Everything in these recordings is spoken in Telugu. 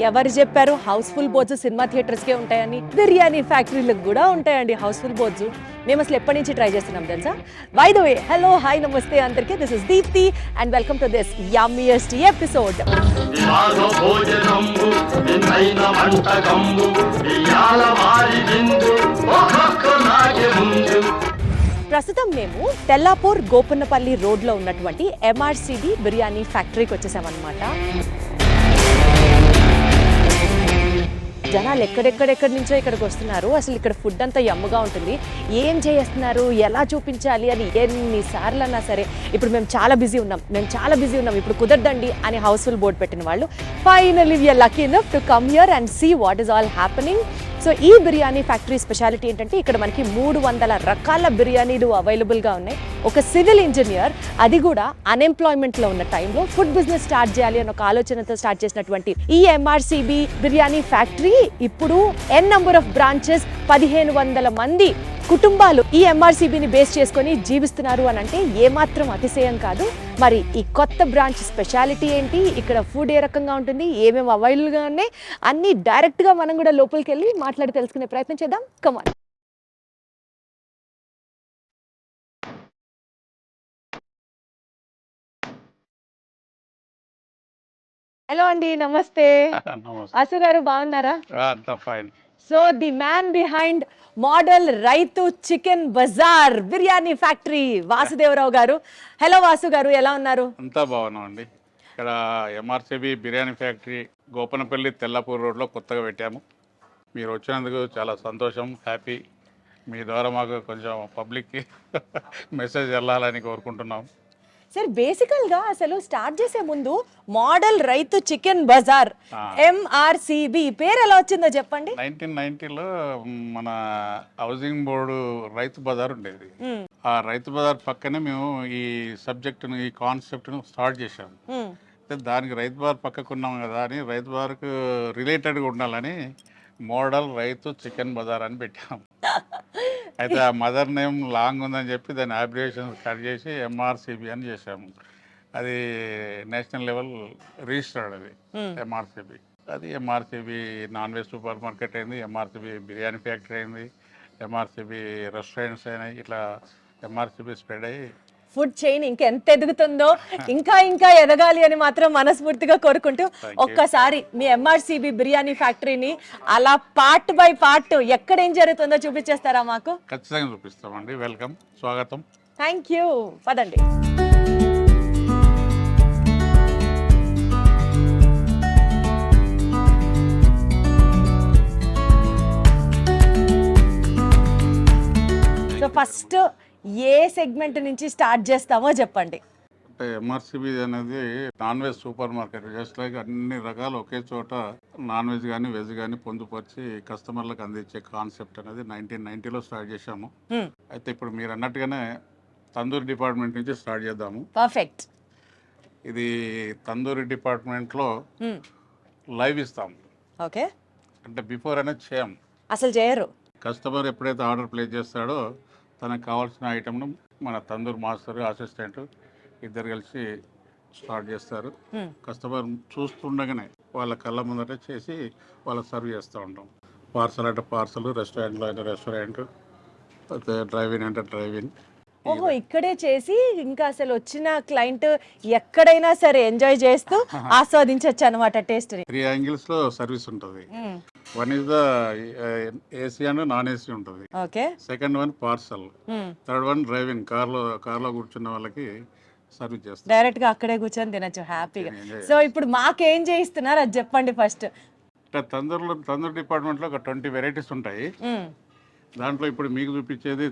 ఎవరు చెప్పారు? హౌస్ఫుల్ బోర్డ్స్ సినిమా థియేటర్స్కే ఉంటాయని. బిర్యానీ ఫ్యాక్టరీలకు కూడా ఉంటాయండి హౌస్ఫుల్ బోర్డ్స్. మేము అసలు ఎప్పటి నుంచి ట్రై చేస్తున్నాం తెలుసా? By the way hello hi నమస్తే అందరికీ. This is Deepthi and welcome to this yummiest episode విలాస ప్రస్తుతం మేము తెల్లాపూర్ గోపన్నపల్లి రోడ్లో ఉన్నటువంటి ఎంఆర్సిడి బిర్యానీ ఫ్యాక్టరీకి వచ్చేసామన్నమాట. జనాలు ఎక్కడెక్కడెక్కడి నుంచో ఇక్కడికి వస్తున్నారు. అసలు ఇక్కడ ఫుడ్ అంతా యమ్ముగా ఉంటుంది. ఏం చేస్తున్నారు? ఎలా చూపించాలి అని ఎన్నిసార్లు అన్నా సరే ఇప్పుడు మేము చాలా బిజీ ఉన్నాం. మేము చాలా బిజీ ఉన్నాం. ఇప్పుడు కుదరదండి అని హౌస్ఫుల్ బోర్డు పెట్టిన వాళ్ళు finally we're lucky enough to come here and see what is all happening so ఈ బిర్యానీ ఫ్యాక్టరీ స్పెషాలిటీ ఏంటంటే ఇక్కడ మనకి మూడు వందల రకాల బిర్యానీలు అవైలబుల్గా ఉన్నాయి. ఒక సివిల్ ఇంజనీర్ అది కూడా అన్ఎంప్లాయ్మెంట్లో ఉన్న టైంలో ఫుడ్ బిజినెస్ స్టార్ట్ చేయాలి అన్న ఒక ఆలోచనతో స్టార్ట్ చేసినటువంటి ఈ ఎంఆర్సీబీ బిర్యానీ ఫ్యాక్టరీ ఇప్పుడు ఎన్ నంబర్ ఆఫ్ బ్రాంచెస్ పదిహేను వందల మంది కుటుంబాలు ఈ ఎంఆర్సీబీని బేస్ చేసుకొని జీవిస్తున్నారు అని అంటే ఏమాత్రం అతిశయం కాదు. మరి ఈ కొత్త బ్రాంచ్ స్పెషాలిటీ ఏంటి? ఇక్కడ ఫుడ్ ఏ రకంగా ఉంటుంది? ఏమేమి అవైలబుల్గా ఉన్నాయి? అన్నీ డైరెక్ట్గా మనం కూడా లోపలికి వెళ్ళి మాట్లాడి తెలుసుకునే ప్రయత్నం చేద్దాం. కమాన్ హలో అండి నమస్తే. అసు గారు బాగున్నారా? Fine. So the man behind model Raithu chicken bazaar biryani factory Vasudevarao గారు హలో వాసు గారు ఎలా ఉన్నారు? అంతా బాగున్నాం అండి ఇక్కడ ఎంఆర్సీబీ బిర్యానీ ఫ్యాక్టరీ గోపనపల్లి తెల్లపూర్ రోడ్లో కొత్తగా పెట్టాము. మీరు వచ్చినందుకు చాలా సంతోషం హ్యాపీ. మీ ద్వారా మాకు కొంచెం పబ్లిక్కి మెసేజ్ వెళ్ళాలని కోరుకుంటున్నాం. సార్ బేసికల్గా అసలు స్టార్ట్ చేసే ముందు model Raithu chicken Bazar. MRCB పేరు ఎలా వచ్చిందో చెప్పండి నైన్టీన్ నైన్టీలో మన హౌసింగ్ బోర్డు రైతు బజార్ ఉండేది. ఆ రైతు బజార్ పక్కనే మేము ఈ సబ్జెక్టును ఈ కాన్సెప్ట్ను స్టార్ట్. అయితే దానికి రైతు బజార్ పక్కకు ఉన్నాం కదా అని రైతు బజార్కు రిలేటెడ్గా ఉండాలని మోడల్ రైతు చికెన్ బజార్ అని పెట్టాం అయితే ఆ మదర్ నేమ్ లాంగ్ ఉందని చెప్పి దాని అబ్రివేషన్ కట్ చేసి ఎంఆర్సిబి అని చేసాము అది నేషనల్ లెవెల్ రిజిస్టర్డ్ అది Hmm. ఎంఆర్సిబి అది MRCB non veg super market అయింది ఎంఆర్సిబి బిర్యానీ ఫ్యాక్టరీ అయింది ఎంఆర్సిబి రెస్టారెంట్స్ అయినాయి ఇట్లా ఎంఆర్సిబి స్ప్రెడ్ అయ్యి ఫుడ్ చైన్ ఇంకా ఎంత ఎదుగుతుందో ఇంకా ఇంకా ఎదగాలి అని మాత్రం మనస్ఫూర్తిగా కోరుకుంటూ. ఒక్కసారి మీ ఎంఆర్సిబి బిర్యానీ ఫ్యాక్టరీని అలా పార్ట్ బై పార్ట్ ఎక్కడ ఏం జరుగుతుందో చూపించేస్తారా మాకు? ఖచ్చితంగా చూపిస్తామండి. వెల్కమ్ స్వాగతం. థ్యాంక్ యూ పదండి. సో ఫస్ట్ ఏ సెగ్మెంట్ నుంచి స్టార్ట్ చేస్తామో చెప్పండి. అంటే ఎంఆర్సిబి అనేది non veg supermarket. Just like అన్ని రకాలు ఒకే చోట నాన్ వెజ్ కానీ వెజ్ కానీ పొందుపరిచి కస్టమర్లకు అందించే కాన్సెప్ట్ అనేది నైన్టీన్ నైన్టీలో స్టార్ట్ చేశాము. Hmm. అయితే ఇప్పుడు మీరు అన్నట్టుగానే తందూరి డిపార్ట్మెంట్ నుంచి స్టార్ట్ చేద్దాము. పర్ఫెక్ట్ ఇది తందూరి డిపార్ట్మెంట్లో లైవ్ ఇస్తాం. ఓకే అంటే బిఫోర్ అనేది చేయం. అసలు చేయరు. కస్టమర్ ఎప్పుడైతే ఆర్డర్ ప్లేస్ చేస్తాడో తనకు కావాల్సిన ఐటమ్ను మన తందూరి మాస్టర్ అసిస్టెంట్ ఇద్దరు కలిసి స్టార్ట్ చేస్తారు. కస్టమర్ చూస్తుండగానే వాళ్ళ కళ్ళ ముందట చేసి వాళ్ళకి సర్వ్ చేస్తూ ఉంటాం. పార్సల్ అంటే పార్సల్ రెస్టారెంట్లో అంటే రెస్టారెంట్ అయితే డ్రైవింగ్ అంటే డ్రైవింగ్ ఓహో ఇక్కడే చేసి ఇంకా అసలు వచ్చిన క్లయింట్ ఎక్కడైనా సరే ఎంజాయ్ చేస్తూ ఆస్వాదించవచ్చు అనమాట టేస్ట్ త్రీ యాంగిల్స్లో సర్వీస్ ఉంటుంది. One is the AC and non AC ఉంటుంది. Okay second one parcel third one driving కార్లో కార్లో కూర్చున్న వాళ్ళకి సర్వీస్ చేస్తాం డైరెక్ట్గా అక్కడే కూర్చొని తినచ్చు హ్యాపీగా సో ఇప్పుడు మాకేం చేయిస్తున్నారు అది చెప్పండి ఫస్ట్ తందూరులో తందూరు డిపార్ట్మెంట్లో ఒక ట్వంటీ వెరైటీస్ ఉంటాయి. దాంట్లో ఇప్పుడు మీకు చూపించేది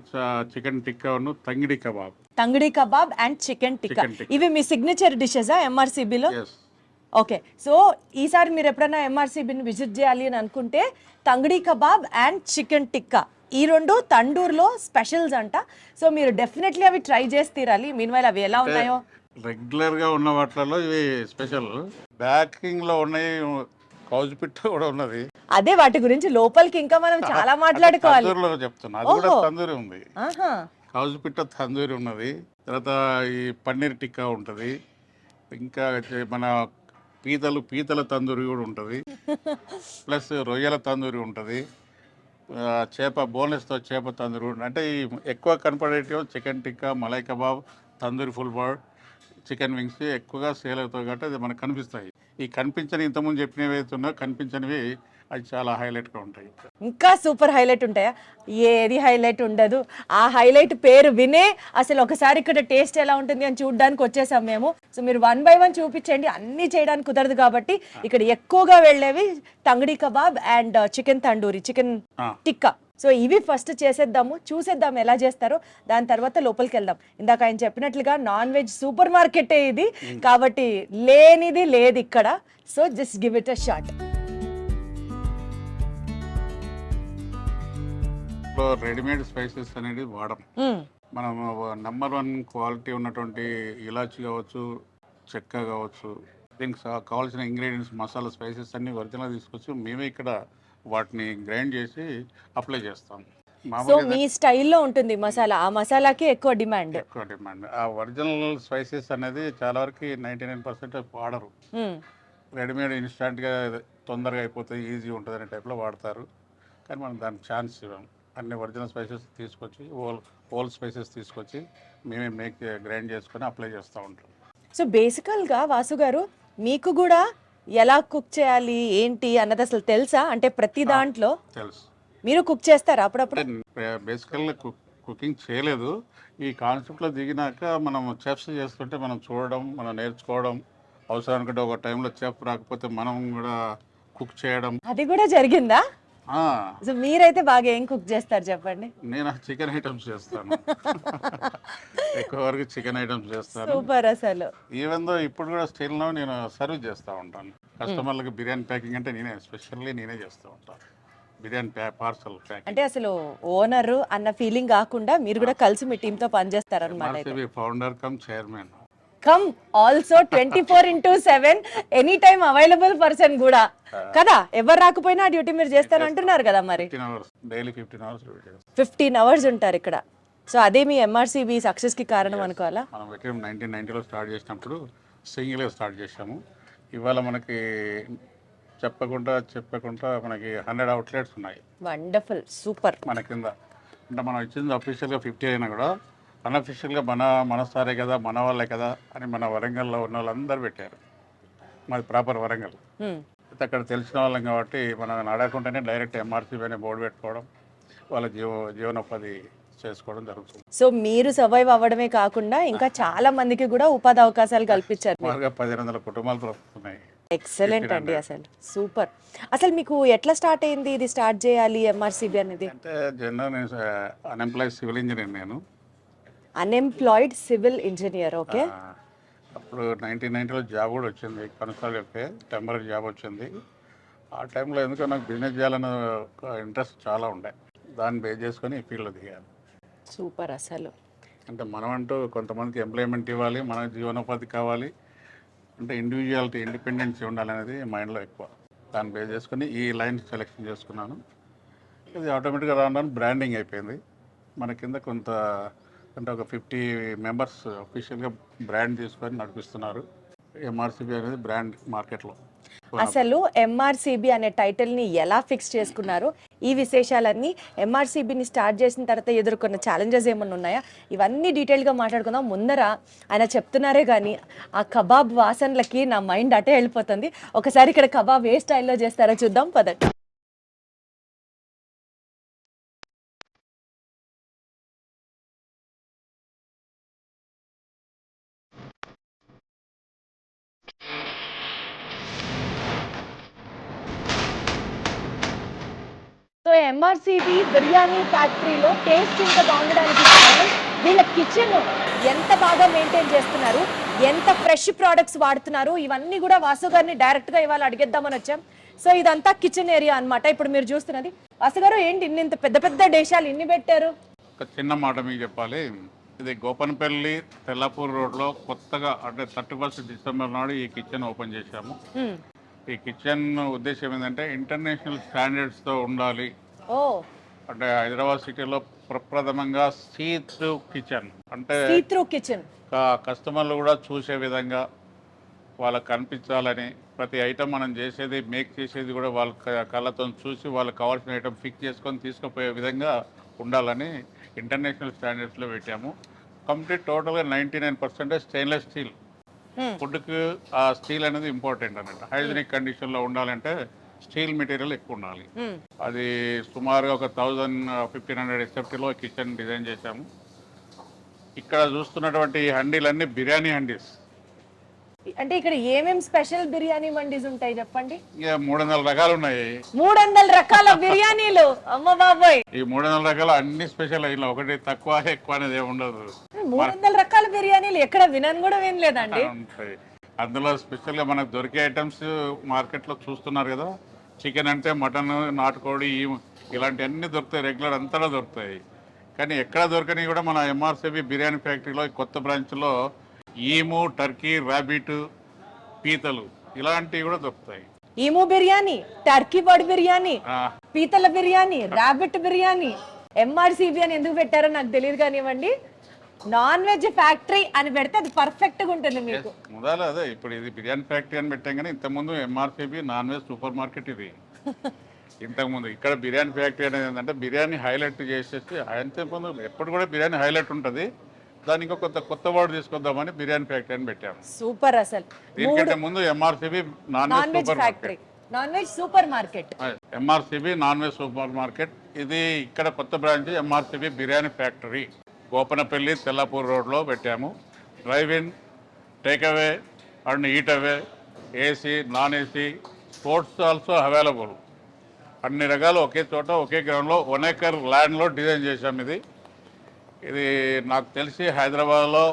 చికెన్ టిక్కాను tangdi kebab. Tangdi kebab and chicken tikka. ఇవి మీ సిగ్నేచర్ డిషెసా ఎంఆర్సీబీలో ఓకే. సో ఈసారి మీరు ఎప్పుడైనా ఎంఆర్సీబీని విజిట్ చేయాలి అని అనుకుంటే tangdi kebab and chicken tikka. ఈ రెండు తండూరులో స్పెషల్స్ అంట. సో మీరు డెఫినెట్లీ అవి ట్రై చేసి తీరాలి. మీన్ అవి ఎలా ఉన్నాయో? రెగ్యులర్గా ఉన్న వాటిలలో ఇవి స్పెషల్ బ్యాకింగ్లో ఉన్నాయి కౌజ్ పిట్ట కూడా ఉన్నది. అదే వాటి గురించి లోపలికి ఇంకా మనం చాలా మాట్లాడుకోవాలి. తందూరులో చెప్తున్నా. అది కూడా ఓహో. తందూరి ఉంది. ఆహా. కౌజ్ పిట్ట తందూరి ఉన్నది. తర్వాత ఈ పన్నీర్ టిక్కా ఉంటుంది. ఇంకా చే- మన పీతలు పీతల తందూరి కూడా ఉంటుంది. ప్లస్ రొయ్యల తందూరి ఉంటుంది. ఆ, చేప బోన్లెస్తో చేప తందూరి ఉంటుంది. అంటే ఈ ఎక్కువ కనపడేటివి chicken tikka malai kabab tandoori full bird chicken wings ఎక్కువగా సేల్ అవుతాయి కాబట్టి అది మనకు కనిపిస్తాయి. ఈ కనిపించని ఇంతకుముందు చెప్పినవి అయితే ఉన్నాయో కనిపించనివి అది చాలా హైలైట్గా ఉంటాయి. ఇంకా సూపర్ హైలైట్ ఉంటాయా? ఏది హైలైట్ ఉండదు. ఆ హైలైట్ పేరు వినే అసలు ఒకసారి ఇక్కడ టేస్ట్ ఎలా ఉంటుంది అని చూడడానికి వచ్చేసాం మేము. సో మీరు వన్ బై వన్ చూపించండి. అన్నీ చేయడానికి కుదరదు కాబట్టి ఇక్కడ ఎక్కువగా వెళ్ళేవి tangdi kabab and chicken tandoori chicken. Tikka so ఇవి ఫస్ట్ చేసేద్దాము చూసేద్దాం ఎలా చేస్తారో. దాని తర్వాత లోపలికి వెళ్దాం. ఇందాక ఆయన చెప్పినట్లుగా నాన్ వెజ్ సూపర్ మార్కెటే ఇది. కాబట్టి లేనిది లేదు ఇక్కడ. So just give it a shot. Readymade spices అనేది వాడం మనం నెంబర్ వన్ క్వాలిటీ ఉన్నటువంటి ఇలాచి కావచ్చు చెక్క కావచ్చు దీనికి కావాల్సిన ఇంగ్రీడియంట్స్ మసాలా స్పైసెస్ అన్ని ఒరిజినల్ తీసుకొచ్చి మేమే ఇక్కడ వాటిని గ్రైండ్ చేసి అప్లై చేస్తాం. సో మీ స్టైల్లో ఉంటుంది మసాలా. ఆ మసాలాకి ఎక్కువ డిమాండ్. ఎక్కువ డిమాండ్. ఆ ఒరిజినల్ స్పైసెస్ అనేది చాలా వరకు నైంటీ నైన్ పర్సెంట్ వాడరు. రెడీమేడ్ ఇన్స్టాంట్గా తొందరగా అయిపోతుంది ఈజీ ఉంటుంది అనే టైప్లో వాడతారు. కానీ మనం దానికి ఛాన్స్ ఇవ్వం. అన్ని ఒరిజినల్ స్పైసెస్ తీసుకొచ్చి హోల్ హోల్ స్పైసెస్ తీసుకొచ్చి మేమే మేక్ గ్రైండ్ చేసుకొని అప్లై చేస్తూ ఉంటాం. సో బేసికల్గా వాసు గారు మీకు కూడా ఎలా కుక్ చేయాలి ఏంటి అన్నది అసలు తెలుసా? అంటే ప్రతి దాంట్లో తెలుసు. మీరు కుక్ చేస్తారా అప్పుడప్పుడు? బేసికల్గా కుక్ కుకింగ్ చేయలేదు. ఈ కాన్సెప్ట్లో దిగినాక మనం చెఫ్స్ చేస్తుంటే మనం చూడడం మనం నేర్చుకోవడం అవసరానికి ఒక టైంలో చెఫ్ రాకపోతే మనం కూడా కుక్ చేయడం. అది కూడా జరిగిందా? సో మీరైతే బాగా ఏం కుక్ చేస్తారు చెప్పండి? నేను చికెన్ ఐటమ్స్ చేస్తాను. ఎక్కువ వరకు చికెన్ ఐటమ్స్ చేస్తాను. సూపర్ అసలు. ఈవెన్ దో ఇప్పుడు కూడా స్టిల్లో నేను సర్వ్ చేస్తూ ఉంటాను. కస్టమర్లకు బిర్యానీ ప్యాకింగ్ అంటే నేనే స్పెషల్లీ నేనే చేస్తూ ఉంటాను బిర్యానీ పార్సల్ అంటే అసలు ఓనర్ అన్న ఫీలింగ్ కాకుండా మీరు కూడా కలిసి మీ టీమ్తో పనిచేస్తారు అనమాట RCB founder cum chairman cum also twenty four into seven any time available person కూడా. కదా? ఎవరు రాకపోయినా డ్యూటీ మీరు చేస్తారు అంటున్నారు కదా మరి. ఫిఫ్టీన్ అవర్స్ ఉంటారు ఇక్కడ. సో అదే మీ ఎంఆర్సీబీ సక్సెస్కి కారణం అనుకోవాలా? మనం నైన్టీన్ నైన్టీలో స్టార్ట్ చేసినప్పుడు సింగిల్గా స్టార్ట్ చేసాము ఇవాళ మనకి చెప్పకుండా చెప్పకుండా మనకి హండ్రెడ్ అవుట్లెట్స్ ఉన్నాయి. వండర్ఫుల్ సూపర్ మన కింద. అంటే మనం ఇచ్చింది అఫీషియల్గా ఫిఫ్టీ అయినా కూడా అన్అఫీషియల్గా మన మన సారే కదా మన వాళ్ళే కదా అని మన వరంగల్లో ఉన్న వాళ్ళందరూ పెట్టారు. మాది ప్రాపర్ వరంగల్. అక్కడ తెలిసిన వాళ్ళం కాబట్టి మనం అడగకుండానే డైరెక్ట్ ఎంఆర్సీ అనే బోర్డు పెట్టుకోవడం వాళ్ళ జీవ జీవనోపాధి చేసుకోవడం జరుగుతుంది. సో మీరు సర్వైవ్ అవ్వడమే కాకుండా ఇంకా చాలా మందికి కూడా ఉపాధి అవకాశాలు కల్పించారు. సుమారుగా పదిహేను వందల కుటుంబాలు బ్రతుకుతున్నాయి ఎక్సలెంట్ అండి అసలు. సూపర్ అసలు మీకు ఎట్లా స్టార్ట్ అయింది ఇది? స్టార్ట్ చేయాలి ఎంఆర్సీబీ అనేది? అంటే జనరల్ అన్ఎంప్లాయ్ సివిల్ ఇంజనీర్ నేను. అన్ఎంప్లాయిడ్ సివిల్ ఇంజనీర్ ఓకే అప్పుడు నైన్టీన్ నైన్టీలో జాబ్ కూడా వచ్చింది కొనసాగితే టెంపరీ జాబ్ వచ్చింది. ఆ టైంలో ఎందుకో నాకు బిజినెస్ చేయాలన్న ఇంట్రెస్ట్ చాలా ఉండే. దాన్ని బేస్ చేసుకొని ఈ ఫీల్డ్లో దిగాను. సూపర్ అసలు. అంటే మనం అంటూ కొంతమందికి ఎంప్లాయ్మెంట్ ఇవ్వాలి మన జీవనోపాధి కావాలి. అంటే ఇండివిజువాలిటీ ఇండిపెండెన్స్ ఉండాలనేది మైండ్లో ఎక్కువ. దాన్ని బేస్ చేసుకొని ఈ లైన్ సెలెక్షన్ చేసుకున్నాను. ఇది ఆటోమేటిక్గా రావడానికి బ్రాండింగ్ అయిపోయింది. మన కింద కొంత అంటే ఒక ఫిఫ్టీ మెంబర్స్ అఫీషియల్గా బ్రాండ్ తీసుకొని నడిపిస్తున్నారు. ఎంఆర్సిబి అనేది బ్రాండ్ మార్కెట్లో. అసలు ఎంఆర్సీబీ అనే టైటిల్ని ఎలా ఫిక్స్ చేసుకున్నారు? ఈ విశేషాలన్నీ ఎంఆర్సీబీని స్టార్ట్ చేసిన తర్వాత ఎదుర్కొన్న ఛాలెంజెస్ ఏమన్నా ఉన్నాయా? ఇవన్నీ డీటెయిల్గా మాట్లాడుకుందాం. ముందర ఆయన చెప్తున్నారే కానీ ఆ కబాబ్ వాసనలకి నా మైండ్ అటే వెళ్ళిపోతుంది. ఒకసారి ఇక్కడ కబాబ్ ఏ స్టైల్లో చేస్తారో చూద్దాం. పదండి. సో ఎంఆర్సీబీ బిర్యానీ ఫ్యాక్టరీలో టేస్ట్ ఇంకా బాగుండడానికి వీళ్ళ కిచెన్ ఎంత బాగా మెయింటైన్ చేస్తున్నారు ఎంత ఫ్రెష్ ప్రోడక్ట్స్ వాడుతున్నారు ఇవన్నీ కూడా వాసు గారిని డైరెక్ట్గా ఇవాళ అడిగేద్దామని వచ్చాం. సో ఇదంతా కిచెన్ ఏరియా అన్నమాట. ఇప్పుడు మీరు చూస్తున్నది. వాసు గారు ఏంటి ఇన్ని ఇంత పెద్ద పెద్ద డేషాలు ఇన్ని పెట్టారు? ఒక చిన్న మాట మీకు చెప్పాలి. ఇది గోపన్పల్లి తెల్లాపూర్ రోడ్లో కొత్తగా అంటే థర్టీ ఫస్ట్ డిసెంబర్ నాడు ఈ కిచెన్ ఓపెన్ చేశాము. ఈ కిచెన్ ఉద్దేశం ఏంటంటే ఇంటర్నేషనల్ స్టాండర్డ్స్తో ఉండాలి. ఓ అంటే హైదరాబాద్ సిటీలో ప్రప్రథమంగా సీ త్రూ కిచెన్ అంటే త్రూ కిచెన్ కస్టమర్లు కూడా చూసే విధంగా వాళ్ళకి కనిపించాలని ప్రతి ఐటమ్ మనం చేసేది మేక్ చేసేది కూడా వాళ్ళ కళ్ళతో చూసి వాళ్ళకి కావాల్సిన ఐటమ్ ఫిక్స్ చేసుకొని తీసుకుపోయే విధంగా ఉండాలని ఇంటర్నేషనల్ స్టాండర్డ్స్లో పెట్టాము. కంప్లీట్ టోటల్గా ninety nine percentage stainless steel ఫుడ్కి ఆ స్టీల్ అనేది ఇంపార్టెంట్ అన్నట్టు. హైజీనిక్ కండిషన్లో ఉండాలంటే స్టీల్ మెటీరియల్ ఎక్కువ ఉండాలి అది సుమారుగా ఒక థౌజండ్ ఫిఫ్టీన్ హండ్రెడ్ ఎస్ఎఫ్టీలో కిచెన్ డిజైన్ చేశాము. ఇక్కడ చూస్తున్నటువంటి హండీలన్నీ బిర్యానీ హండీస్. అంటే ఇక్కడ ఏమేం స్పెషల్ బిర్యానీ మండీస్ ఉంటాయి చెప్పండి? మూడు వందల రకాలు ఉన్నాయి. మూడు వందల రకాల బిర్యానీలు? అమ్మ బాబోయ్! ఈ మూడు వందల రకాలు అన్ని స్పెషల్ అయినా ఒకటి తక్కువ ఎక్కువ అనేది ఉండదు. మూడు వందల రకాల బిర్యానీలు ఎక్కడ వినని కూడా వినలేదండి. అందులో స్పెషల్గా మనకు దొరికే ఐటమ్స్ మార్కెట్లో చూస్తున్నారు కదా చికెన్ అంటే మటన్ నాటుకోడి ఇలాంటివన్నీ దొరుకుతాయి. రెగ్యులర్ అంతటా దొరుకుతాయి. కానీ ఎక్కడ దొరకని కూడా మన ఎంఆర్సీబీ బిర్యానీ ఫ్యాక్టరీలో కొత్త బ్రాంచ్లో ఈము టర్కీ ర్యాబిట్ పీతలు ఇలాంటివి కూడా దొరుకుతాయి. Emu biryani turkey bird biryani పీతల బిర్యానీ రాబిట్ బిర్యానీ ఎంఆర్సీబీ అని ఎందుకు పెట్టారో నాకు తెలియదు కానివ్వండి. నాన్ వెజ్ ఫ్యాక్టరీ అని పెడితే అది పర్ఫెక్ట్గా ఉంటుంది మీకు. మొదలు అదే ఇప్పుడు ఇది బిర్యానీ ఫ్యాక్టరీ అని పెట్టాం కానీ ఇంతకుముందు MRCB non veg super market ఇది. ఇంతకుముందు ఇక్కడ బిర్యానీ ఫ్యాక్టరీ అనేది ఏంటంటే బిర్యానీ హైలైట్ చేసేసి అంతకుముందు ఎప్పుడు కూడా బిర్యానీ హైలైట్ ఉంటుంది. దానికి కొత్త కొత్త వర్డ్ తీసుకొద్దామని బిర్యానీ ఫ్యాక్టరీ అని పెట్టాము. సూపర్ అసలు. దీనికంటే ముందు MRCB non non veg veg super factory. Non veg super market. MRCB non veg super market. ఇది ఇక్కడ కొత్త branch MRCB biryani factory. Gopanapalli Tellapur రోడ్లో పెట్టాము. Drive in take away and eat away AC non AC sports also available. అన్ని రకాలు ఒకే చోట ఒకే గ్రౌండ్లో వన్ ఏకర్ ల్యాండ్లో డిజైన్ చేశాం ఇది. ఇది నాకు తెలిసి హైదరాబాద్లో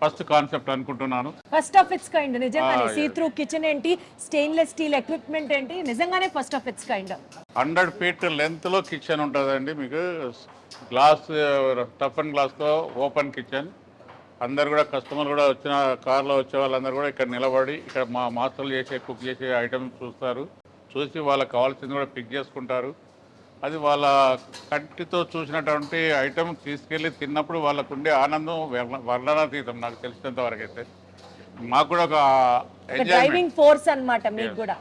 ఫస్ట్ కాన్సెప్ట్ అనుకుంటున్నాను. ఫస్ట్ ఆఫ్ ఇట్స్ కైండ్ నిజంగానే. సీ త్రూ కిచెన్ ఏంటి? స్టెయిన్లెస్ స్టీల్ ఎక్విప్మెంట్ ఏంటి? నిజంగానే first of its kind. Hundred feet లెంత్లో కిచెన్ ఉంటుందండి మీకు. గ్లాస్ టఫ్ అండ్ గ్లాస్తో ఓపెన్ కిచెన్. అందరు కూడా కస్టమర్ కూడా వచ్చిన కార్లో వచ్చే వాళ్ళందరూ కూడా ఇక్కడ నిలబడి ఇక్కడ మా మాస్టర్లు చేసే కుక్ చేసే ఐటమ్స్ చూస్తారు. చూసి వాళ్ళకి కావాల్సింది కూడా పిక్ చేసుకుంటారు. అది వాళ్ళ కంటితో చూసినటువంటి ఐటమ్ తీసుకెళ్ళి తిన్నప్పుడు వాళ్ళకు ఉండే ఆనందం వర్ణ- వర్ణనాతీతం నాకు తెలిసినంత వరకు అయితే మాకు కూడా ఒక డ్రైవింగ్ ఫోర్స్ అన్నమాట మీకు కూడా.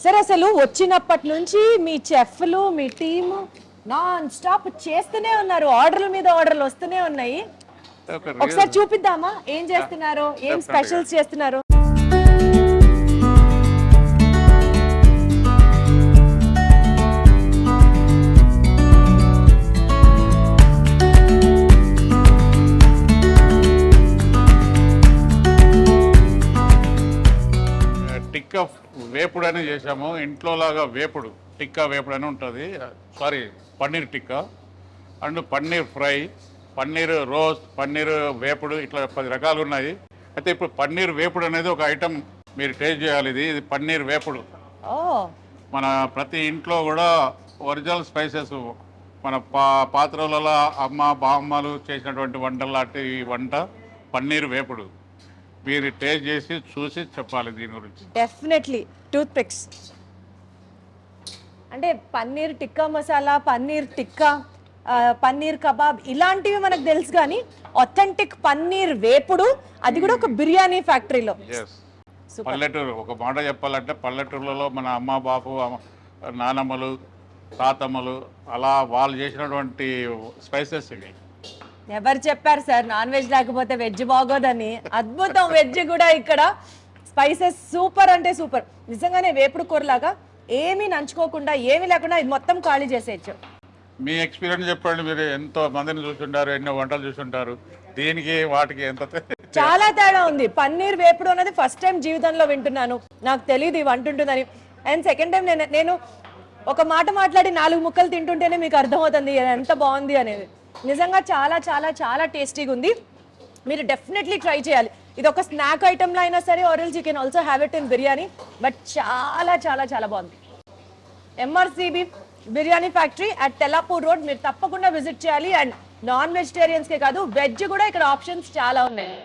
సరే అసలు వచ్చినప్పటి నుంచి మీ చెఫ్లు మీ టీము నాన్ స్టాప్ చేస్తూనే ఉన్నారు. ఆర్డర్ల మీద ఆర్డర్లు వస్తూనే ఉన్నాయి. ఒక ఒకసారి చూపిద్దామా? ఏం చేస్తున్నారు? ఏం. స్పెషల్స్ చేస్తున్నారు? టిక్కా వేపుడు అని చేసాము ఇంట్లో లాగా వేపుడు. టిక్కా వేపుడు అని ఉంటుంది. Sorry paneer tikka. And paneer fry paneer roast paneer వేపుడు ఇట్లా పది రకాలు ఉన్నాయి. అయితే ఇప్పుడు పన్నీర్ వేపుడు అనేది ఒక ఐటమ్ మీరు టేస్ట్ చేయాలి. ఇది ఇది పన్నీర్ వేపుడు. మన ప్రతి ఇంట్లో కూడా ఒరిజినల్ స్పైసెస్ మన పా పాత్రలలో అమ్మ బామ్మలు చేసినటువంటి వంటలు లాంటి వంట పన్నీర్ వేపుడు. మీరు టేస్ట్ చేసి చూసి చెప్పాలి దీని గురించి. డెఫినెట్లీ టూత్ పిక్స్ అంటే పన్నీర్ టిక్కా మసాలా పన్నీర్ టిక్కా పన్నీర్ కబాబ్ ఇలాంటివి మనకు తెలుసు కానీ ఒథెంటిక్ పన్నీర్ వేపుడు అది కూడా ఒక బిర్యానీ ఫ్యాక్టరీలో. పల్లెటూరు ఒక మాట చెప్పాలంటే పల్లెటూర్లలో మన అమ్మ బాపు నానమ్మలు తాతమ్మలు అలా వాళ్ళు చేసినటువంటి స్పైసెస్ ఇవి. ఎవరు చెప్పారు సార్ నాన్ వెజ్ లేకపోతే వెజ్ బాగోదని? అద్భుతం వెజ్ కూడా ఇక్కడ. స్పైసెస్ సూపర్ అంటే సూపర్. నిజంగానే వేపుడు కూరలాగా ఏమీ నంచుకోకుండా ఏమీ లేకుండా ఇది మొత్తం ఖాళీ చేసేయచ్చు. మీ ఎక్స్పీరియన్స్ చెప్పండి మీరు ఎంతో మందిని చూసుంటారు ఎన్నో వంటలు చూసుంటారు. దీనికి వాటికి ఎంత చాలా తేడా ఉంది. పన్నీర్ వేపుడు అనేది ఫస్ట్ టైం జీవితంలో వింటున్నాను. నాకు తెలియదు ఇవి అంటుంటుందని అండ్ సెకండ్ టైం నేను నేను ఒక మాట మాట్లాడి నాలుగు ముక్కలు తింటుంటేనే మీకు అర్థమవుతుంది ఎంత బాగుంది అనేది. నిజంగా చాలా చాలా చాలా టేస్టీగా ఉంది. మీరు డెఫినెట్లీ ట్రై చేయాలి. ఇది ఒక స్నాక్ ఐటెంలో అయినా సరే or else you can also have it in biryani but చాలా చాలా చాలా బాగుంది. MRCB biryani factory at Tellapur road మీరు తప్పకుండా విజిట్ చేయాలి. అండ్ నాన్ వెజిటేరియన్స్కే కాదు వెజ్ కూడా ఇక్కడ ఆప్షన్స్ చాలా ఉన్నాయి.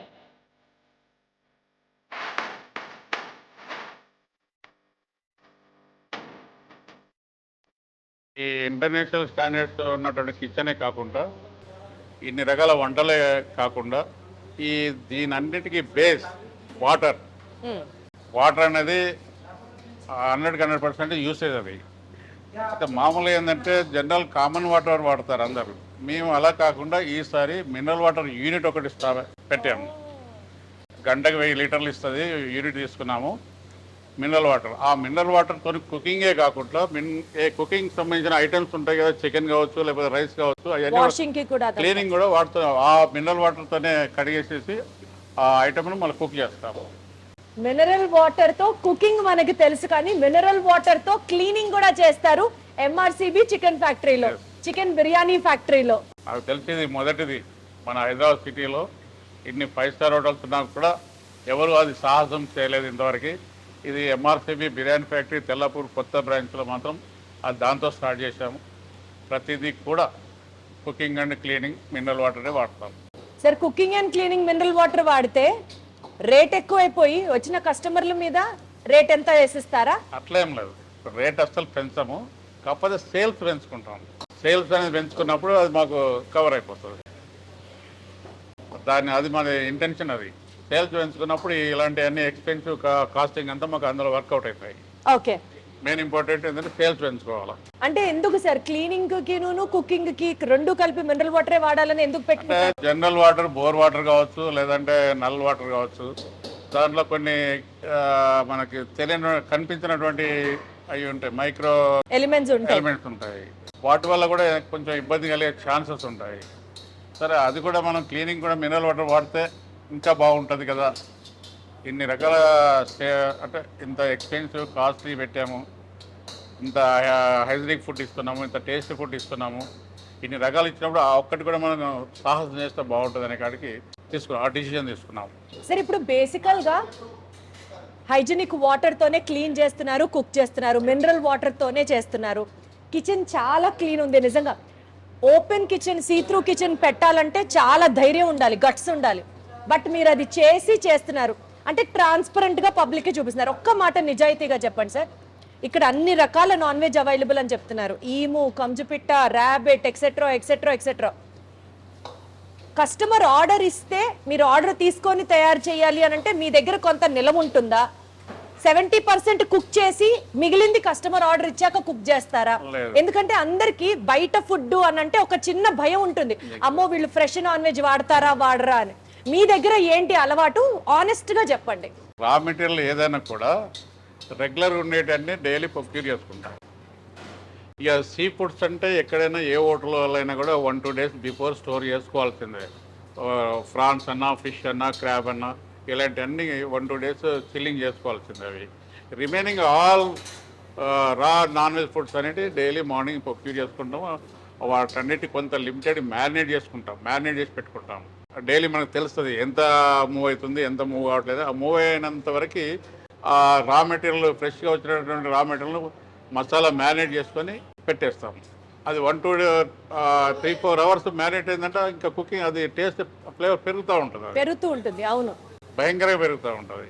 ఈ ఇంటర్నేషనల్ స్టాండర్డ్స్ ఉన్నటువంటి కిచెనే కాకుండా ఇన్ని రకాల వంటలే కాకుండా ఈ దీని అన్నిటికీ బేస్ వాటర్. వాటర్ అనేది హండ్రెడ్కి హండ్రెడ్ పర్సెంట్ యూసేజ్ అది. అయితే మామూలుగా ఏంటంటే జనరల్ కామన్ వాటర్ వాడతారు అందరూ. మేము అలా కాకుండా ఈసారి మినరల్ వాటర్ యూనిట్ ఒకటి పెట్టాము. గంటకు వెయ్యి లీటర్లు ఇస్తుంది యూనిట్ తీసుకున్నాము. Mineral water. ఆ మినరల్ వాటర్తో కుకింగే కాకుండా మిన్ ఏ కుకింగ్ సంబంధించిన ఐటమ్స్ ఉంటాయి కదా చికెన్ కావచ్చు లేకపోతే రైస్ కావచ్చు అవన్నీ. క్లీనింగ్ కూడా వాడుతున్నాం ఆ మినరల్ వాటర్తోనే కడిగేసేసి ఆ ఐటమ్ను మళ్ళీ కుక్ చేస్తాము మినరల్ వాటర్తో కుకింగ్ మనకి తెలుసు కానీ మినరల్ వాటర్తో క్లీనింగ్ కూడా చేస్తారు ఎంఆర్సిబి చికెన్ ఫ్యాక్టరీలో. చికెన్ బిర్యానీ ఫ్యాక్టరీలో. నాకు తెలిసింది మొదటిది మన హైదరాబాద్ సిటీలో ఇన్ని ఫైవ్ స్టార్ హోటల్స్ ఉన్నా కూడా ఎవరు అది సాహసం చేయలేదు ఇంతవరకు. ఇది ఎంఆర్సిబి బిర్యానీ ఫ్యాక్టరీ తెల్లపూర్ కొత్త బ్రాంచ్లో మాత్రం అది దాంతో స్టార్ట్ చేశాము. ప్రతిదీ కూడా కుకింగ్ అండ్ క్లీనింగ్ మినరల్ వాటరే వాడతాం. Sir cooking and cleaning mineral water వాడితే రేట్ ఎక్కువైపోయి వచ్చిన కస్టమర్ల మీద రేట్ ఎంత వేసిస్తారా? అట్లేం లేదు. రేట్ అస్సలు పెంచము. కాకపోతే సేల్స్ పెంచుకుంటాం. సేల్స్ అనేది పెంచుకున్నప్పుడు అది మాకు కవర్ అయిపోతుంది. దాన్ని అది మన ఇంటెన్షన్ అది. సేల్స్ పెంచుకున్నప్పుడు ఇలాంటి అన్ని ఎక్స్పెన్సివ్ కాస్టింగ్ అంతా మాకు అందులో వర్కౌట్ అవుతాయి ఓకే. మెయిన్ ఇంపార్టెంట్ ఏంటంటే సేల్స్ పెంచుకోవాలి అంటే ఎందుకు సార్? క్లీనింగ్ కిను కుకింగ్కి రెండు కలిపి మినరల్ వాటరే వాడాలని ఎందుకు అంటే పెట్టుకుంటారు? జనరల్ వాటర్ బోర్ వాటర్ కావచ్చు లేదంటే నల్ వాటర్ కావచ్చు. దాంట్లో కొన్ని మనకి తెలియని కనిపించినటువంటి అవి ఉంటాయి మైక్రో ఎలిమెంట్స్ ఉంటాయి. ఎలిమెంట్స్ ఉంటాయి. వాటి వల్ల కూడా కొంచెం ఇబ్బంది కలిగే ఛాన్సెస్ ఉంటాయి. సరే అది కూడా మనం క్లీనింగ్ కూడా మినరల్ వాటర్ వాడితే ఇంకా బాగుంటుంది కదా. ఇన్ని రకాల స్టే- అంటే ఇంత ఎక్స్పెన్సివ్ కాస్ట్లీ పెట్టాము. ఇంత హైజీనిక్ ఫుడ్ ఇస్తున్నాము ఇంత టేస్ట్ ఫుడ్ ఇస్తున్నాము. ఇన్ని రకాలు ఇచ్చినప్పుడు ఆ ఒక్కటి కూడా మనం సాహసం చేస్తే బాగుంటుంది అనే కాడికి తీసుకున్నాం ఆ డిసిజన్ తీసుకున్నాము సరే ఇప్పుడు బేసికల్గా హైజీనిక్ వాటర్తోనే క్లీన్ చేస్తున్నారు కుక్ చేస్తున్నారు మినరల్ వాటర్తోనే చేస్తున్నారు. కిచెన్ చాలా క్లీన్ ఉంది నిజంగా. ఓపెన్ కిచెన్ సీత్రూ కిచెన్ పెట్టాలంటే చాలా ధైర్యం ఉండాలి గట్స్ ఉండాలి. బట్ మీరు అది చేసి చేస్తున్నారు. అంటే ట్రాన్స్పరెంట్గా పబ్లిక్కి చూపిస్తున్నారు. ఒక్క మాట నిజాయితీగా చెప్పండి సార్. ఇక్కడ అన్ని రకాల నాన్ వెజ్ అవైలబుల్ అని చెప్తున్నారు. Emu కంజుపిట్ట rabbit etcetera etcetera etcetera customer order ఇస్తే మీరు ఆర్డర్ తీసుకొని తయారు చేయాలి అని అంటే మీ దగ్గర కొంత నిలవ ఉంటుందా? సెవెంటీ పర్సెంట్ కుక్ చేసి మిగిలింది కస్టమర్ ఆర్డర్ ఇచ్చాక కుక్ చేస్తారా. ఎందుకంటే అందరికి బయట ఫుడ్ అని అంటే ఒక చిన్న భయం ఉంటుంది. అమ్మో వీళ్ళు ఫ్రెష్ నాన్ వెజ్ వాడతారా వాడరా అని. మీ దగ్గర ఏంటి అలవాటు? ఆనెస్ట్గా చెప్పండి. రా మెటీరియల్ ఏదైనా కూడా రెగ్యులర్ ఉండేటన్ని డైలీ ప్రొక్యూర్ చేసుకుంటాం ఇక సీ ఫుడ్స్ అంటే ఎక్కడైనా ఏ హోటల్లో అయినా కూడా one two days before store చేసుకోవాల్సిందే. ఫ్రాన్స్ అన్నా ఫిష్ అన్నా క్రాబ్ అన్నా ఇలాంటివన్నీ వన్ టూ డేస్ చిల్లింగ్ చేసుకోవాల్సిందే అవి. Remaining all raw non veg foods అనేవి డైలీ మార్నింగ్ ప్రొక్యూర్ చేసుకుంటాం వాటన్నిటి కొంత లిమిటెడ్ మ్యారినేట్ చేసుకుంటాం. మ్యారినేట్ చేసి పెట్టుకుంటాం డైలీ మనకు తెలుస్తుంది ఎంత మూవ్ అవుతుంది ఎంత మూవ్ అవ్వట్లేదు ఆ మూవ్ అయినంత వరకు ఆ రా మెటీరియల్ ఫ్రెష్గా వచ్చినటువంటి రా మెటీరియల్ మసాలా మ్యారినేట్ చేసుకొని పెట్టేస్తాం. అది one two three four hours marinate అయిందంటే ఇంకా కుకింగ్ అది టేస్ట్ ఫ్లేవర్ పెరుగుతూ ఉంటుంది పెరుగుతూ ఉంటుంది అవును. భయంకరంగా పెరుగుతూ ఉంటుంది.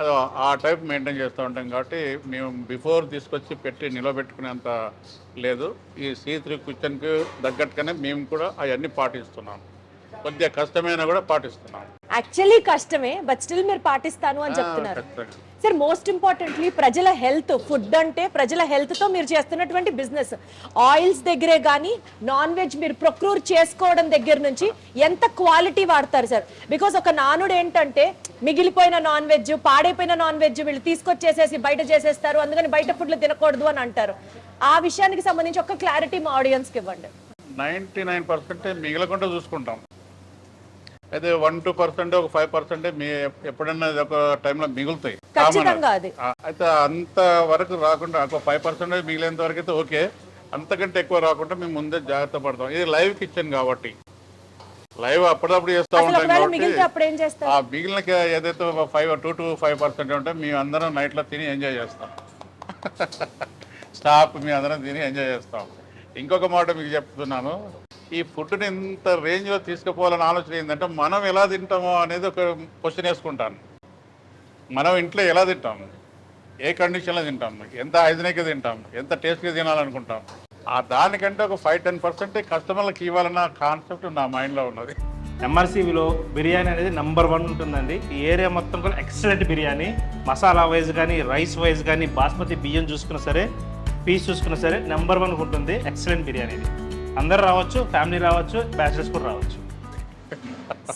అది ఆ టైప్ మెయింటైన్ చేస్తూ ఉంటాం కాబట్టి మేము బిఫోర్ తీసుకొచ్చి పెట్టి నిలబెట్టుకునేంత లేదు. ఈ సీ త్రీ కిచెన్కి తగ్గట్టుగానే మేము కూడా అవన్నీ పాటిస్తున్నాం. కొద్దిగా కష్టమైనా కూడా పాటిస్తున్నాం. యాక్చువల్లీ కష్టమే బట్ స్టిల్ మీరు పాటిస్తాను అని చెప్తున్నారు. సార్ మోస్ట్ ఇంపార్టెంట్లీ ప్రజల హెల్త్ ఫుడ్ అంటే ప్రజల health తో మీరు చేస్తున్నటువంటి బిజినెస్ ఆయిల్స్ దగ్గరే కానీ నాన్ వెజ్ మీరు ప్రొక్రూర్ చేసుకోవడం దగ్గర నుంచి ఎంత క్వాలిటీ వాడతారు సార్ బికాస్ ఒక నానుడు ఏంటంటే మిగిలిపోయిన నాన్ వెజ్ పాడైపోయిన నాన్ వెజ్ వీళ్ళు తీసుకొచ్చేసేసి బయట చేసేస్తారు అందుకని బయట ఫుడ్లు తినకూడదు అని అంటారు. ఆ విషయానికి సంబంధించి ఒక క్లారిటీ మా ఆడియన్స్కి ఇవ్వండి. నైంటీ నైన్ పర్సెంట్ మిగలకుండా చూసుకుంటాం. అయితే వన్ టూ పర్సెంట్ ఒక ఫైవ్ పర్సెంట్ మీ ఎప్పుడన్నా ఒక టైంలో మిగులుతాయి. అయితే అంత వరకు రాకుండా ఒక ఫైవ్ పర్సెంట్ మిగిలేంత వరకు అయితే ఓకే. అంతకంటే ఎక్కువ రాకుండా మేము ముందే జాగ్రత్త పడతాం. ఇది లైవ్ కిచెన్ కాబట్టి. లైవ్ అప్పుడప్పుడు చేస్తూ ఉంటాం కాబట్టి ఆ మిగిలిన ఏదైతే five two to five percent ఉంటే మేము అందరం నైట్లో తిని ఎంజాయ్ చేస్తాం. స్టాఫ్ మేము అందరం తిని ఎంజాయ్ చేస్తాం. ఇంకొక మాట మీకు చెప్తున్నాను. ఈ ఫుడ్ని ఇంత రేంజ్లో తీసుకుపోవాలని ఆలోచన ఏంటంటే మనం ఎలా తింటామో అనేది ఒక క్వశ్చన్ వేసుకుంటాను. మనం ఇంట్లో ఎలా తింటాం? ఏ కండిషన్లో తింటాం? ఎంత హైజీనిక్గా తింటాం? ఎంత టేస్ట్గా తినాలనుకుంటాం? ఆ దానికంటే ఒక ఫైవ్ టెన్ పర్సెంట్ కస్టమర్లకు ఇవ్వాలన్న కాన్సెప్ట్ నా మైండ్లో ఉన్నది. ఎంఆర్సీబీలో బిర్యానీ అనేది నెంబర్ వన్ ఉంటుందండి. ఈ ఏరియా మొత్తం కూడా ఎక్సలెంట్ బిర్యానీ. మసాలా వైజ్ కానీ రైస్ వైజ్ కానీ బాస్మతి బియ్యం చూసుకున్నా సరే పీస్ చూసుకున్నా సరే నెంబర్ వన్ ఉంటుంది. ఎక్సలెంట్ బిర్యానీ ఇది. అందరు రావచ్చు ఫ్యామిలీ రావచ్చు బ్యాచిలర్స్ కూడా రావచ్చు.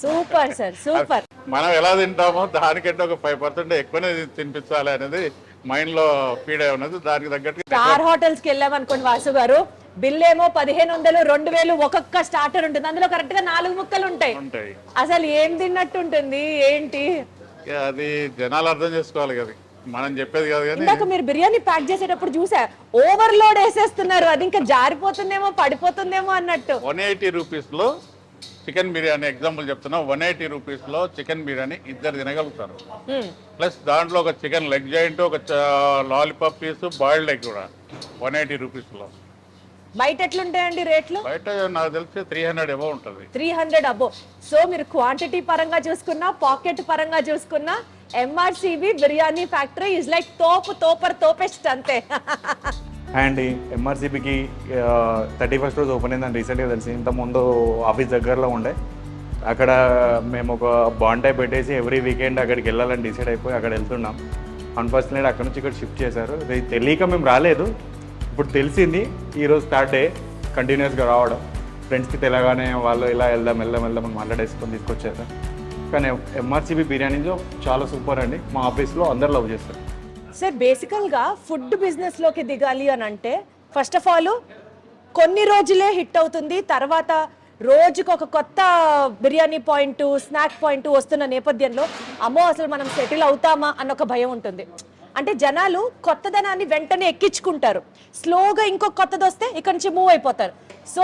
Super sir super. మనం ఎలా తింటామో దానికంటే ఒక ఫైవ్ పర్సెంట్ ఎక్కువనే తినిపించాలి అనేది మైండ్లో ఫీడ్ అయి ఉన్నది. దానికి తగ్గట్టు స్టార్ హోటల్స్కి వెళ్ళాం అనుకోండి వాసు గారు బిల్ ఏమో పదిహేను వందలు రెండు వేలు ఒక్కొక్క స్టార్టర్ ఉంటుంది. అందులో కరెక్ట్గా నాలుగు ముక్కలు ఉంటాయి. ఉంటాయి. అసలు ఏం తిన్నట్టు ఉంటుంది? ఏంటి? అది జనాలు అర్థం చేసుకోవాలి కదా. మనం చెప్పేది కాదు కానీ ఇందాక మీరు బిర్యానీ ప్యాక్ చేసేటప్పుడు చూసా ఓవర్లోడ్ వేసేస్తున్నారు. అది ఇంకా జారిపోతుందేమో పడిపోతుందేమో అన్నట్టు. వన్ ఎయిటీ రూపీస్లో చికెన్ బిర్యానీ ఎగ్జాంపుల్ చెప్తున్నా. వన్ ఎయిటీ రూపీస్లో చికెన్ బిర్యానీ ఇద్దరు తినగలుగుతారు. ప్లస్ దాంట్లో ఒక చికెన్ లెగ్ జాయింట్ ఒక లాలీపాప్ పీస్ బాయిల్డ్ ఎగ్ కూడా వన్ ఎయిటీ రూపీస్లో. బయట ఎట్లుంటాయండి రేట్లు? బయట నాకు తెలిసి త్రీ హండ్రెడ్ ఎబో ఉంటుంది. త్రీ హండ్రెడ్ అబ్బో సో మీరు క్వాంటిటీ పరంగా చూసుకున్నా పాకెట్ పరంగా చూసుకున్నా MRCB biryani factory is like తోపు తోపర్ తోపెస్ట్ అంతే. అండ్ ఎంఆర్సీబీకి థర్టీ ఫస్ట్ రోజు ఓపెన్ అయిందని రీసెంట్గా తెలిసి. ఇంత ముందు ఆఫీస్ దగ్గరలో ఉండే. అక్కడ మేము ఒక బాండ్ టైప్ పెట్టేసి ఎవ్రీ వీకెండ్ అక్కడికి వెళ్ళాలని డిసైడ్ అయిపోయి అక్కడ వెళ్తున్నాం. అన్ఫార్చునేట్ అక్కడ నుంచి ఇక్కడ షిఫ్ట్ చేశారు. ఇది తెలియక మేము రాలేదు. ఇప్పుడు తెలిసింది ఈరోజు స్టార్ట్ డే కంటిన్యూస్గా రావడం. ఫ్రెండ్స్కి తెలగానే వాళ్ళు ఇలా వెళ్దాం వెళ్దాం వెళ్దాం అని మాట్లాడేసుకొని తీసుకొచ్చారు. కానీ ఎంఆర్సీబీ బిర్యానీలో చాలా సూపర్ అండి. మా ఆఫీస్లో అందరు లవ్ చేస్తారు. సార్ బేసికల్గా ఫుడ్ బిజినెస్లోకి దిగాలి అని అంటే ఫస్ట్ ఆఫ్ ఆల్ కొన్ని రోజులే హిట్ అవుతుంది. తర్వాత రోజుకు ఒక కొత్త బిర్యానీ పాయింట్ స్నాక్ పాయింట్ వస్తున్న నేపథ్యంలో అమ్మో అసలు మనం సెటిల్ అవుతామా అన్న ఒక భయం ఉంటుంది. అంటే జనాలు కొత్తదనాన్ని వెంటనే ఎక్కించుకుంటారు. స్లోగా ఇంకో కొత్తది వస్తే ఇక్కడ నుంచి మూవ్ అయిపోతారు. సో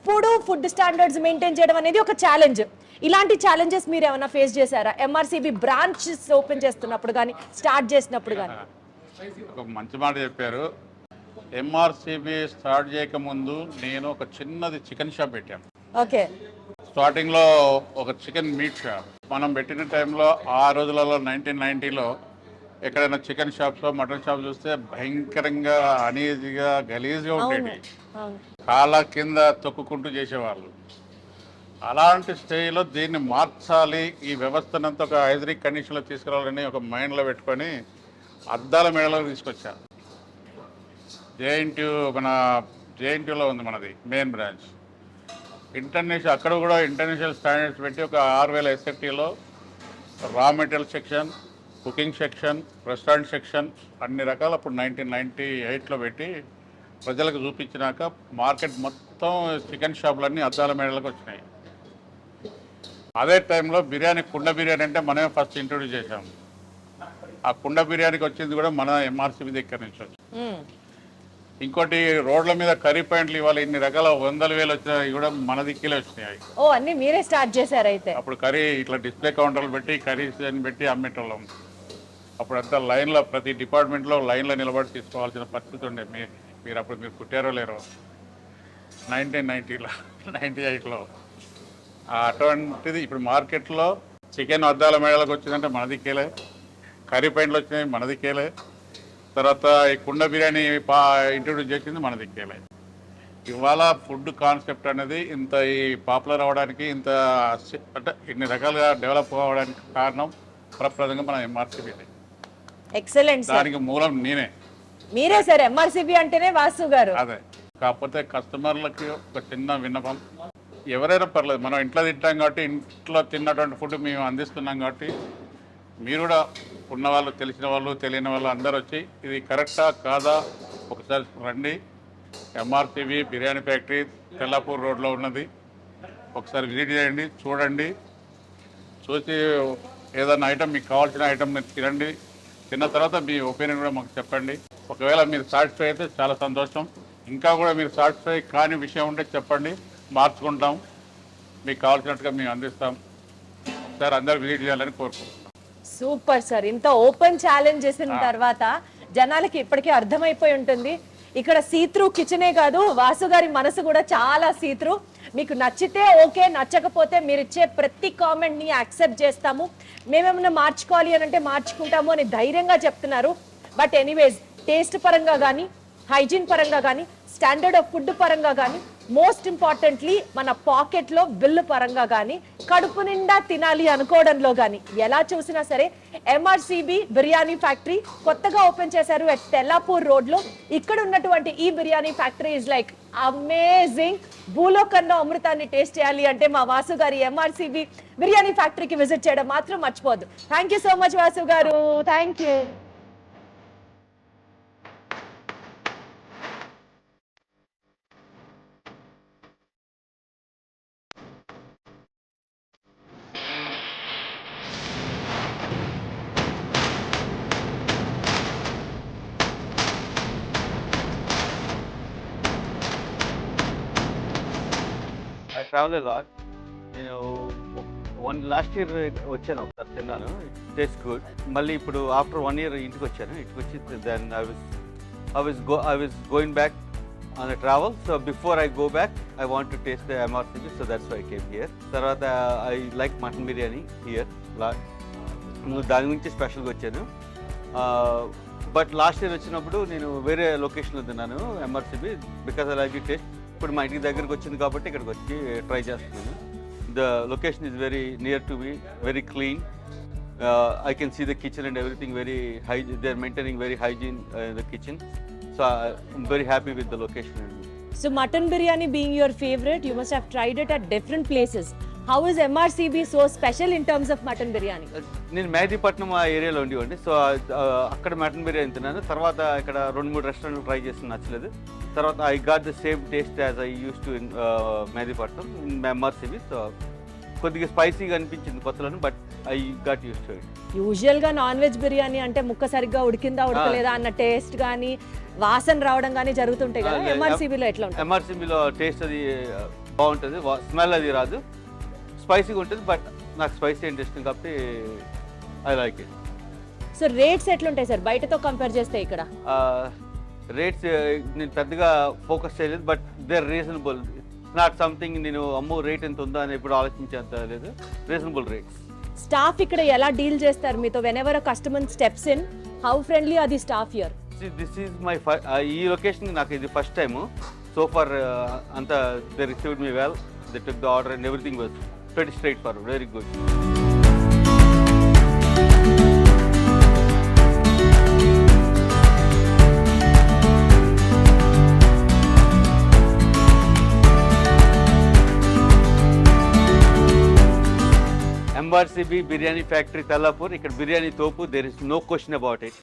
ఎప్పుడూ ఫుడ్ స్టాండర్డ్స్ మెయింటైన్ చేయడం అనేది ఒక ఛాలెంజ్ ఇలాంటి ఛాలెంజెస్ మీరు ఏమైనా ఫేస్ చేశారా? ఎంఆర్సీబీ బ్రాంచెస్ ఓపెన్ చేస్తున్నప్పుడు కానీ స్టార్ట్ చేసినప్పుడు కానీ ఒక మంచి మాట చెప్పారు. ఎంఆర్సిబి స్టార్ట్ చేయకముందు నేను ఒక చిన్నది చికెన్ షాప్ పెట్టాను. ఓకే. స్టార్టింగ్లో ఒక చికెన్ మీట్ షాప్ మనం పెట్టిన టైంలో ఆ రోజులలో నైన్టీన్ నైన్టీలో ఎక్కడైనా చికెన్ షాప్స్ మటన్ షాప్ చూస్తే భయంకరంగా అనీజీగా గలీజ్గా అవును. కాళ్ళ కింద తొక్కుకుంటూ చేసేవాళ్ళు. అలాంటి స్టేజ్లో దీన్ని మార్చాలి. ఈ వ్యవస్థనంతా ఒక హైదరిక్ కండిషన్లో తీసుకురావాలని ఒక మైండ్లో పెట్టుకొని అద్దాల మేడలో తీసుకొచ్చారు. జేఎన్టీయూ మన జేఎన్టీయూలో ఉంది మనది మెయిన్ బ్రాంచ్. ఇంటర్నేషనల్ అక్కడ కూడా ఇంటర్నేషనల్ స్టాండర్డ్స్ పెట్టి ఒక ఆరు వేల ఎస్ఎఫ్టీలో raw material section cooking section restaurant section అన్ని రకాల అప్పుడు నైన్టీన్ నైంటీ ఎయిట్లో పెట్టి ప్రజలకు చూపించినాక మార్కెట్ మొత్తం చికెన్ షాపులన్నీ అద్దాల మేడలకు వచ్చినాయి. అదే టైంలో బిర్యానీ కుండ బిర్యానీ అంటే మనమే ఫస్ట్ ఇంట్రొడ్యూస్ చేసాం ఆ కుండ బిర్యానీకి వచ్చింది కూడా మన ఎంఆర్సీబీ దగ్గర నుంచి వచ్చింది. మ్మ్. ఇంకోటి రోడ్ల మీద కర్రీ పాయింట్లు ఇవాళ ఇన్ని రకాల వందల వేలు వచ్చినాయి కూడా మన దిక్కులే వచ్చినాయి. ఓ అన్ని మీరే స్టార్ట్ చేశారు అయితే అప్పుడు కర్రీ ఇట్లా డిస్ప్లే కౌంటర్లు పెట్టి కర్రీస్ అని పెట్టి అమ్మేటోళ్ళం. అప్పుడు అంతా లైన్లో ప్రతి డిపార్ట్మెంట్లో లైన్లో నిలబడి తీసుకోవాల్సిన పరిస్థితి ఉండే. మీ మీరు అప్పుడు మీరు పుట్టారో లేరో. నైన్టీన్ నైన్టీలో నైన్టీ ఎయిట్లో అటువంటిది ఇప్పుడు మార్కెట్లో చికెన్ అద్దాల మేడలకు వచ్చిందంటే మన దిక్కేలే కర్రీ పాయింట్లు వచ్చినాయి మన దిక్కేలే తర్వాత ఈ కుండ బిర్యానీ పా ఇంట్రొడ్యూస్ చేసింది మన దిక్కేలే ఇవాళ ఫుడ్ కాన్సెప్ట్ అనేది ఇంత ఈ పాపులర్ అవ్వడానికి ఇంత అంటే ఇన్ని రకాలుగా డెవలప్ అవ్వడానికి కారణం ప్రప్రదంగా మన సార్ దానికి మూలం నేనే. మీరే సార్ ఎంఆర్సీబీ అంటేనే వాసు గారు. అదే. కాకపోతే కస్టమర్లకి ఒక చిన్న విన్నపం. ఎవరైనా పర్లేదు మనం ఇంట్లో తింటాం కాబట్టి ఇంట్లో తిన్నటువంటి ఫుడ్ మేము అందిస్తున్నాం కాబట్టి మీరు కూడా ఉన్న వాళ్ళు తెలిసిన వాళ్ళు తెలియని వాళ్ళు అందరు వచ్చి ఇది కరెక్టా కాదా? ఒకసారి రండి. ఎంఆర్టీవీ బిర్యానీ ఫ్యాక్టరీ తెల్లాపూర్ రోడ్లో ఉన్నది. ఒకసారి విజిట్ చేయండి చూడండి. చూసి ఏదైనా ఐటమ్ మీకు కావాల్సిన ఐటమ్ తినండి. తిన్న తర్వాత మీ ఒపీనియన్ కూడా మాకు చెప్పండి. ఒకవేళ మీరు సాటిస్ఫై అయితే చాలా సంతోషం. ఇంకా కూడా మీరు సాటిస్ఫై కాని విషయం ఉంటే చెప్పండి. మార్చుకుంటాం. మీకు కావాల్సినట్టుగా మేము అందిస్తాం. ఒకసారి అందరు విజిట్ చేయాలని కోరుకుంటున్నాం. Super sir. ఇంత ఓపెన్ ఛాలెంజ్ చేసిన తర్వాత జనాలకి ఇప్పటికే అర్థమైపోయి ఉంటుంది. ఇక్కడ సీత్రూ కిచెనే కాదు వాసు గారి మనసు కూడా చాలా సీత్రూ మీకు నచ్చితే ఓకే నచ్చకపోతే మీరు ఇచ్చే ప్రతి కామెంట్ని యాక్సెప్ట్ చేస్తాము. మేమేమైనా మార్చుకోవాలి అని అంటే మార్చుకుంటాము అని ధైర్యంగా చెప్తున్నారు. బట్ ఎనీవేస్ టేస్ట్ పరంగా కానీ హైజీన్ పరంగా కానీ స్టాండర్డ్ ఆఫ్ ఫుడ్ పరంగా కానీ మోస్ట్ ఇంపార్టెంట్లీ మన పాకెట్లో బిల్లు పరంగా కానీ కడుపు నిండా తినాలి అనుకోవడంలో కానీ ఎలా చూసినా సరే ఎంఆర్సిబి బిర్యానీ ఫ్యాక్టరీ కొత్తగా ఓపెన్ చేశారు అట్ తెల్లాపూర్ రోడ్లో. ఇక్కడ ఉన్నటువంటి ఈ biryani factory is like amazing భూలోకంలో అమృతాన్ని టేస్ట్ చేయాలి అంటే మా వాసు గారి ఎంఆర్సిబి బిర్యానీ ఫ్యాక్టరీకి విజిట్ చేయడం మాత్రం మర్చిపోద్దు thank you so much Vasu garu thank oh, you travel lot నేను వన్ లాస్ట్ ఇయర్ వచ్చాను ఒకసారి తిన్నాను టేస్ట్ గుడ్ మళ్ళీ ఇప్పుడు ఆఫ్టర్ వన్ ఇయర్ ఇంటికి వచ్చాను. ఇంటికి వచ్చి then I was I was go I was going back on travel so before I go back I want to taste the MRCB so that's why came here తర్వాత I like mutton biryani here లా దాని గురించి స్పెషల్గా వచ్చాను. బట్ లాస్ట్ ఇయర్ వచ్చినప్పుడు నేను వేరే లొకేషన్లో తిన్నాను MRCB because I like you taste ఇప్పుడు మా ఇంటికి దగ్గరకు వచ్చింది కాబట్టి ఇక్కడికి వచ్చి ట్రై చేస్తున్నాను. The location is very near to me very clean I can see the kitchen and everything very high they are maintaining very hygiene the kitchen so I'm very happy with the location so mutton biryani being your favourite you must have tried it at different places How is MRCB so special in terms of mutton biryani? నేను మేదీపట్నం ఆ ఏరియాలో ఉండేవాడిని. సో అక్కడ మటన్ బిర్యానీ తిన్నాను. తర్వాత ఇక్కడ రెండు మూడు రెస్టారెంట్లు ట్రై చేసి నచ్చలేదు. తర్వాత I got the same taste as I used to in Mehdipatnam in MRCB so కొద్దిగా స్పైసీగా అనిపించింది కొత్తలను but I got used to it యూజువల్గా నాన్ వెజ్ బిర్యానీ అంటే ముక్క సరిగ్గా ఉడికిందా ఉడకలేదా అన్న టేస్ట్ కానీ వాసన రావడం కానీ జరుగుతుంటాయి కదా ఆ, MRCB లో ఎట్లా ఉంటుంది ఎంఆర్సీబీలో టేస్ట్ అది బాగుంటుంది. స్మెల్ అది రాదు. స్పైసీగా ఉంటుంది బట్ నాకు స్పైసీ ఇంట్రెస్ట్ కాబట్టి I like it so rates ఎట్లుంటాయి సార్? బయటతో కంపేర్ చేస్తే ఇక్కడ? రేట్స్ నేను పెద్దగా ఫోకస్ చేయలేదు but they reasonable not something నేను అమ్మో రేట్ ఎంత ఉందా? అని ఎప్పుడు ఆలోచించేంత లేదు. రీజనబుల్ రేట్స్ స్టాఫ్ ఇక్కడ ఎలా డీల్ చేస్తారు మీతో? Whenever customer steps in how friendly అది staff here this is my ఈ లొకేషన్ నాకు ఇది ఫస్ట్ టైం సో ఫర్ అంతా they received me well they took the order and everything was very straightforward very good MRCB biryani factory Tellapur ఇక్కడ బిర్యానీ తోపు. There is no question about it